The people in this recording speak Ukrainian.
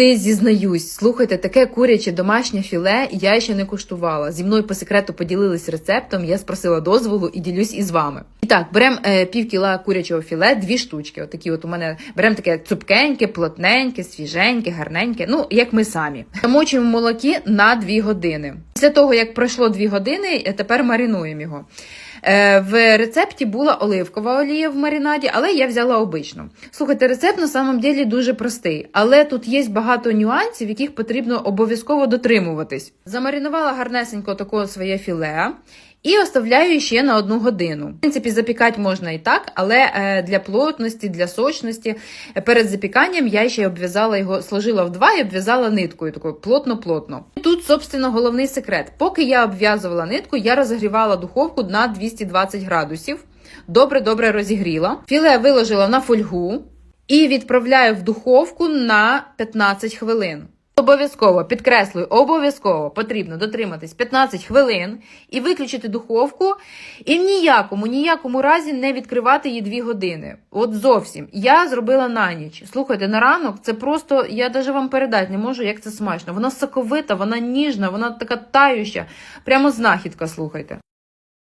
Ти зізнаюсь, слухайте, таке куряче домашнє філе я ще не куштувала. Зі мною по секрету поділились рецептом, я спросила дозволу і ділюсь із вами. І так, беремо е, пів кіла курячого філе, дві штучки. Отакі от у мене беремо таке цупкеньке, плотненьке, свіженьке, гарненьке. Ну, як ми самі. Замочуємо в молокі на 2 години. Після того, як пройшло 2 години, е, тепер маринуємо його. Е, В рецепті була оливкова олія в маринаді, але я взяла обичну. Слухайте, рецепт на самом ділі дуже простий, але тут є багато нюансів, яких потрібно обов'язково дотримуватись. Замаринувала гарнесенько такого своє філе. І оставляю ще на одну годину. В принципі, запікати можна і так, але е, для плотності, для сочності е, перед запіканням я ще обв'язала його, сложила в два і обв'язала ниткою такою плотно-плотно. Тут, собственно, головний секрет. Поки я обв'язувала нитку, я розігрівала духовку на 220 градусів. Добре-добре розігріла. Філе виложила на фольгу і відправляю в духовку на 15 хвилин. Обов'язково підкреслюю, обов'язково потрібно дотриматись 15 хвилин і виключити духовку, і в ніякому, ніякому разі не відкривати її 2 години. От зовсім. Я зробила на ніч. Слухайте, на ранок це просто, я навіть вам передати не можу, як це смачно. Вона соковита, вона ніжна, вона така тающа. Прямо знахідка, слухайте.